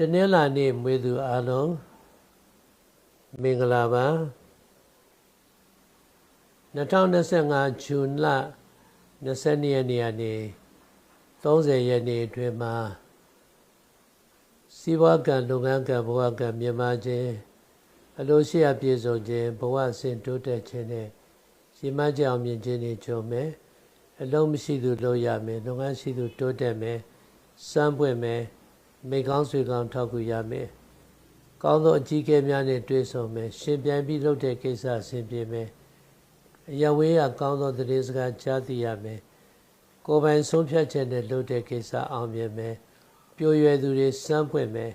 တနင်္လာနေ့မွေးသူအားလုံးမင်္ဂလာပါ2025ဇွန်လ22ရက်နေ့ကနေ30ရက်နေ့အတွင်းမှာစီးပွားကံလုပ်ငန်းကံဘဝကံမြန်မာခြင်းအလိုရှိအပြည့်စုံခြင်းဘဝဆင်တိုးတက်ခြင်းနဲ့ရှိမှကြောင်မြင်ခြင်းတွေကြုံမယ်အလုံးမရှိသူလုပ်ရမယ်လုပ်ငန်းရှိသူတိုးတက်မယ်စမ်းပွင့်မယ် မိကောင်းဆွေကောင်းထောက်ကူရမယ်ကောင်းသောအကြီးအကဲများနဲ့တွေ့ဆုံမယ်ရှင်ပြန်ပြီးလုပ်တဲ့ကိစ္စဆင်ပြေမယ်အရဝေးရကောင်းသောသတင်းစကားကြားသိရမယ်ကိုယ်ပိုင်ဆုံးဖြတ်ချက်နဲ့လုပ်တဲ့ကိစ္စအောင်မြင်မယ်ပြိုရွယ်သူတွေစမ်းပွင့်မယ်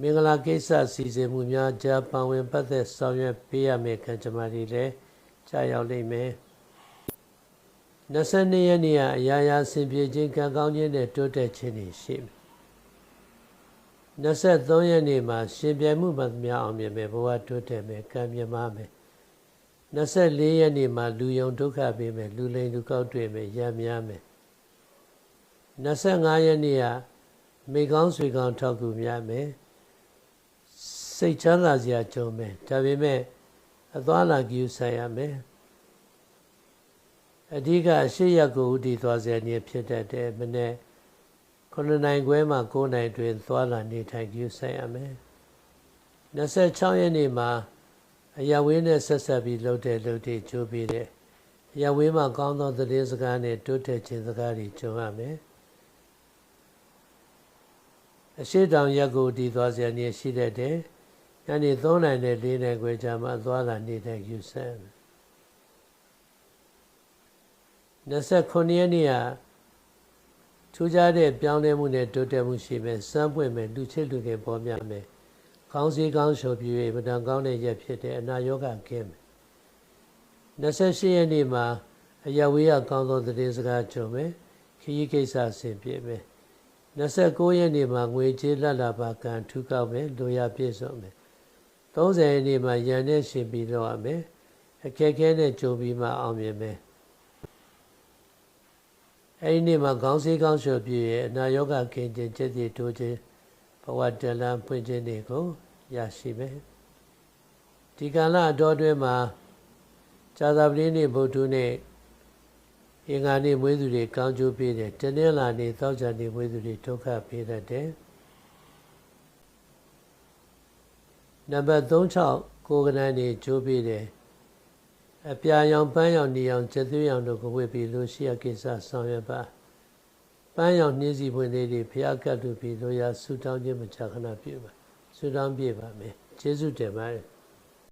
မင်္ဂလာကိစ္စစီစဉ်မှုများကြားပန်ဝင်ပတ်သက်ဆောင်ရွက်ပေးရမယ်ခံကြမှာတွေလည်းကြားရောက်လိမ့်မယ်22ရက်နေ့ကအရာရာဆင်ပြေခြင်းကံကောင်းခြင်းနဲ့တိုးတက်ခြင်းတွေရှိမယ် 23ရက်နေ့မှာရှင်ပြိုင်မှုမှများအောင်မြင်မယ်ဘဝတိုးတက်မယ်ကံမြင်ပါမယ်24ရက်နေ့မှာလူယုံဒုက္ခပေးမယ်လူလိမ်လူကောက်တွေ့မယ်ရများမယ်25ရက်နေ့ကမိကောင်းဆွေကောင်းထောက်ကူများမယ်စိတ်ချမ်းသာစရာကြုံမယ်ဒါပေမဲ့အသွားလာကြည့်ဆိုင်ရမယ်အဓိကအရှိရကိုဥတည်သွားစေနေဖြစ်တတ်တယ်မနေ့ 9နိုင်ခွဲမှ9နိုင်တွင် သွားလာနေထိုင်ကြည့်ဆိုင်ရမယ်26ရက်နေ့မှာအရဝင်းနဲ့ဆက်ဆက်ပြီးလှုပ်တဲ့လှုပ်တဲ့ကြိုးပြီးတဲ့အရဝင်းမှာကောင်းသောသတင်းစကားနဲ့တိုးတက်ခြင်းစကားတွေကြုံရမယ်အရှိတောင်ရက်ကိုတည်သွားစေနေရှိတတ်တယ်ညနေ3နိုင်နဲ့4နိုင်ခွဲကြာမှသွားလာနေတဲ့ယူဆန်29ရက်နေ့က ထူးခြားတဲ့ပြောင်းလဲမှုနဲ့တိုးတက်မှုရှိမယ်စမ်းပွင့်မယ်လူချစ်လူငယ်ပေါ်များမယ်ကောင်းစီကောင်းရှုပ်ပြည့်မတန်ကောင်းတဲ့ရက်ဖြစ်တဲ့အနာယောဂကင်းမယ်28ရက်နေ့မှာအယဝေးရကောင်းသောသတင်းစကားကြုံမယ်ခရီးကိစ္စဆင်ပြေမယ်29ရက်နေ့မှာငွေကြေးလက်လာပါကံထူကောက်မယ်လိုရပြည့်စုံမယ်30ရက်နေ့မှာရန်နဲ့ရှင်ပြီးတော့ရမယ်အခက်ခဲနဲ့ကြုံပြီးမှအောင်မြင်မယ် အဲဒီနေ့မှာခေါင်းစည်းကောင်းရှုပ်ပြည့်ရဲ့အနာယောဂကင်းခြင်းจิตတည်တိုးခြင်းဘဝတလန်းဖွင့်ခြင်းတွေကိုရရှိမယ်ဒီကာလအတော်တွင်မှာဇာတာပတိနေ့ဗုဒ္ဓနေ့အင်္ဂါနေ့မွေးသူတွေကောင်းကျိုးပေးတယ်တနင်္လာနေ့သောကြာနေ့မွေးသူတွေဒုက္ခပေးတတ်တယ်နံပါတ်36ကိုယ်ကနန်းနေကျိုးပေးတယ် အပြာရောင်ပန်းရောင်နေရောင်ကျက်သွေးရောင်တို့ကိုဝေပြီးလို့ရှိရကိစ္စဆောင်ရွက်ပါပန်းရောင်နှင်းစီပွင့်လေးတွေဖျားကတ်လို့ပြီးလို့ရဆူတောင်းခြင်းမချခဏပြုပါဆူတောင်းပြပါမယ်ကျေးဇူးတင်ပါတယ်